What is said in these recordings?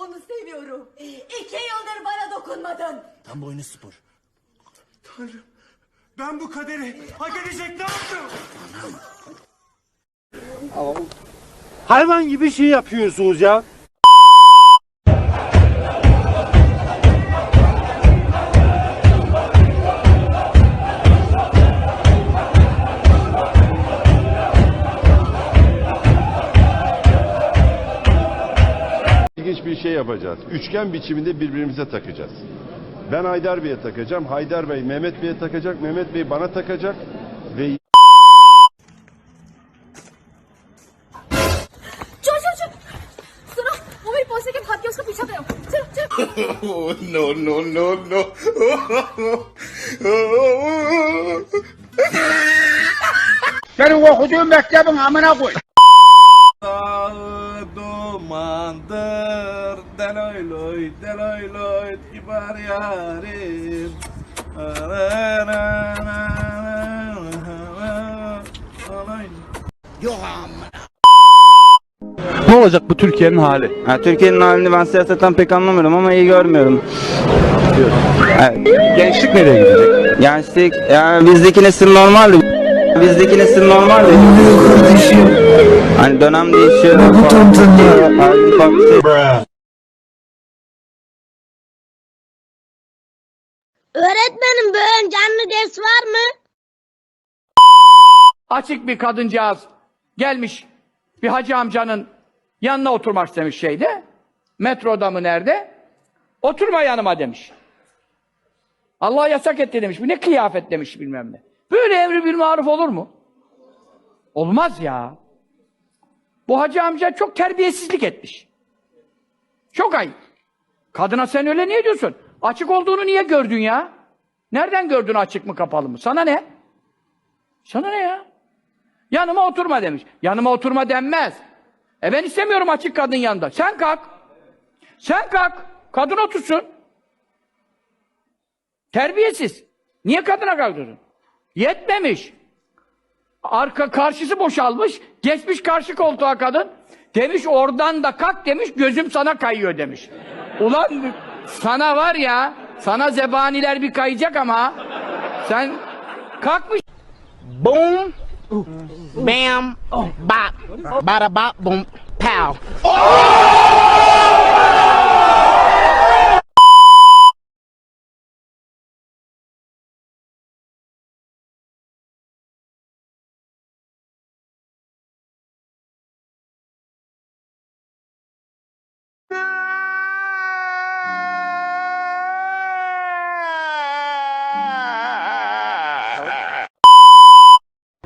Onu seviyorum. İki yıldır bana dokunmadın. Tam boynu spor. Tanrım. Ben bu kaderi hak edecek ne yaptım? Hayvan gibi şey yapıyorsunuz ya. yapacağız. Üçgen biçiminde birbirimize takacağız. Ben Haydar Bey'e takacağım. Haydar Bey Mehmet Bey'e takacak. Mehmet Bey bana takacak. Ve... no, no, no, no. Senin okuduğun mektebin amına koy. Deloy loy kibar yarim. Ne olacak bu Türkiye'nin hali? Ha, Türkiye'nin halini ben siyasetten pek anlamıyorum ama iyi görmüyorum. Evet. Gençlik nereye gidecek? Gençlik, yani bizdeki nesil normaldi. Bizdeki nesil normaldi. Hani dönem değişiyor. Halin farklı. Öğretmenim bugün canlı ders var mı? Açık bir kadıncağız gelmiş bir hacı amcanın yanına oturmak istemiş şeyde. Metroda mı nerede? Oturma yanıma demiş. Allah yasak etti demiş. Bu ne kıyafet demiş bilmem ne. Böyle emri bir maruf olur mu? Olmaz ya. Bu hacı amca çok terbiyesizlik etmiş. Çok ayıp. Kadına sen öyle niye diyorsun? Açık olduğunu niye gördün ya? Nereden gördün açık mı kapalı mı? Sana ne? Sana ne ya? Yanıma oturma demiş. Yanıma oturma denmez. E ben istemiyorum açık kadın yanında. Sen kalk. Sen kalk. Kadın otursun. Terbiyesiz. Niye kadına kalkıyorsun? Yetmemiş. Arka karşısı boşalmış. Geçmiş karşı koltuğa kadın. Demiş oradan da kalk demiş. Gözüm sana kayıyor demiş. Ulan sana var ya sana zebaniler bir kayacak ama sen kalkmış. Boom, bam, bop, bada bop, boom, pow.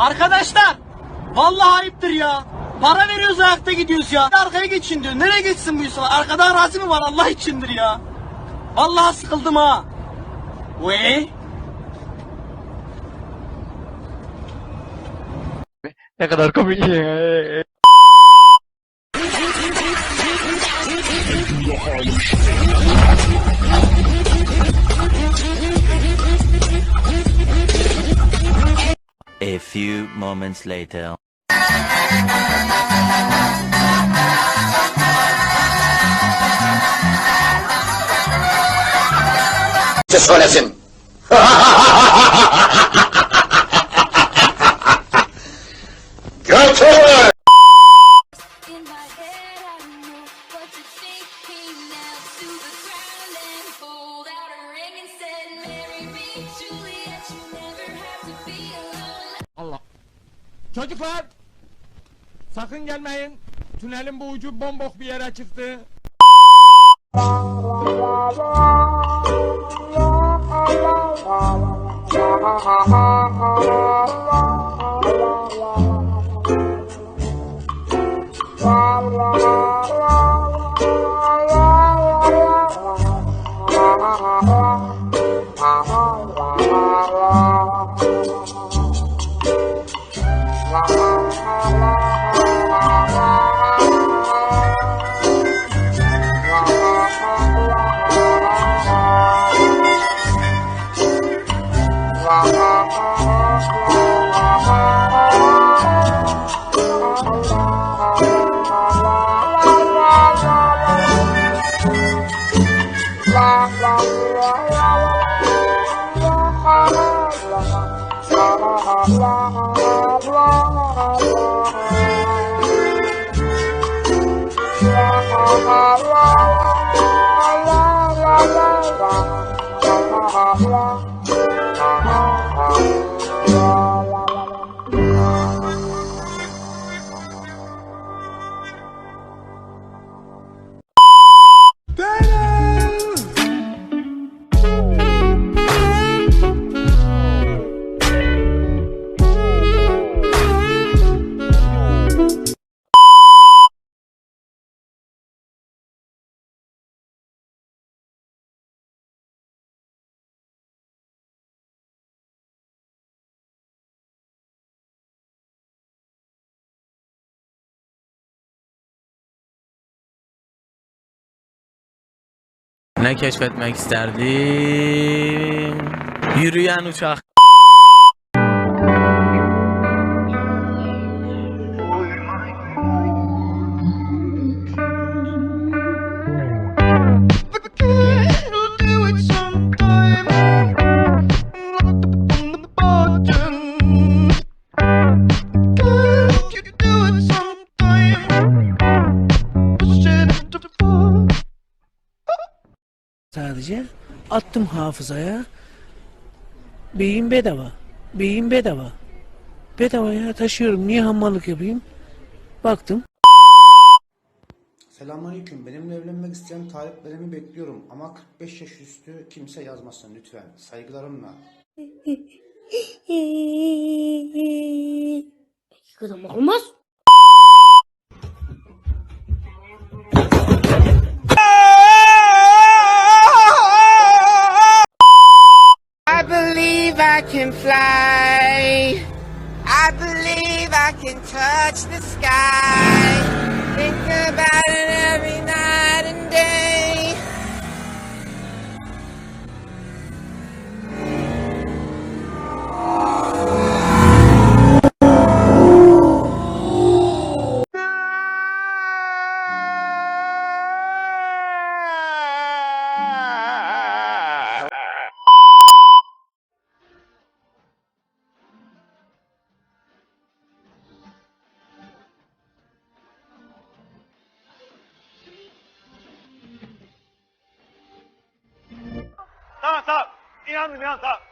Arkadaşlar vallahi ayıptır ya. Para veriyoruz ayakta gidiyoruz ya. Arkaya geçin diyor. Nereye geçsin bu insan? Arkada arazi mi var Allah içindir ya. Vallahi sıkıldım ha. Ve Ne kadar komik. A few moments later. Just one him. Sakın gelmeyin. Tünelin bu ucu bombok bir yere çıktı. la la la la la Ne keşfetmek isterdim? Yürüyen uçak. Sadece attım hafızaya. Beyin bedava. Beyin bedava. Bedavaya taşıyorum. Niye hammallık yapayım? Baktım. Selamünaleyküm. Benimle evlenmek isteyen taliplerimi bekliyorum ama 45 yaş üstü kimse yazmasın lütfen. Saygılarımla. Kızım olmaz. I believe I can fly. I believe I can touch the sky. Think about 他们怎么样？走。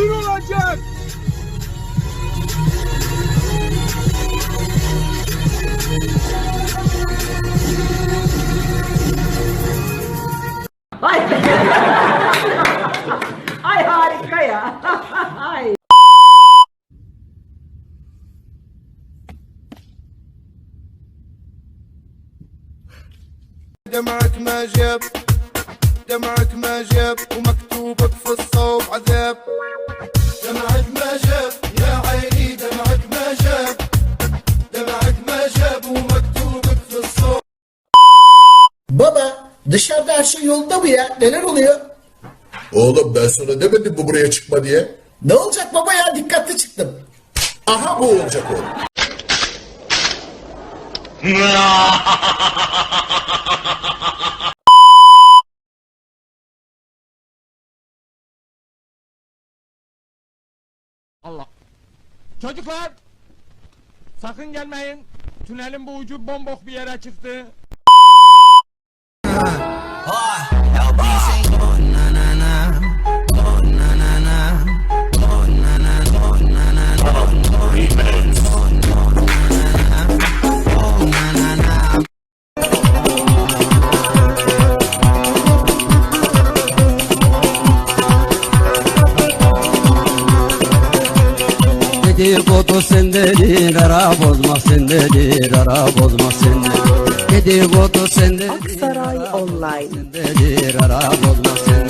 mümkün olacak. Ay. Ay harika ya. Ay. Demek mecep دمعك ما جاب ومكتوبك في الصوب عذاب دمعك ما جاب يا عيني دمعك ما جاب دمعك ما جاب ومكتوبك في الصوب Baba dışarıda her şey yolunda mı ya? Neler oluyor? Oğlum ben sana demedim mi buraya çıkma diye? Ne olacak baba ya? Dikkatli çıktım. Aha bu olacak oğlum. Allah. Çocuklar! Sakın gelmeyin. Tünelin bu ucu bombok bir yere çıktı. Dedikodu sendedir, ara bozmak sendedir, ara bozmak sendedir. Dedikodu sendedir, Aksaray Online. sendedir, ara bozmak sendedir.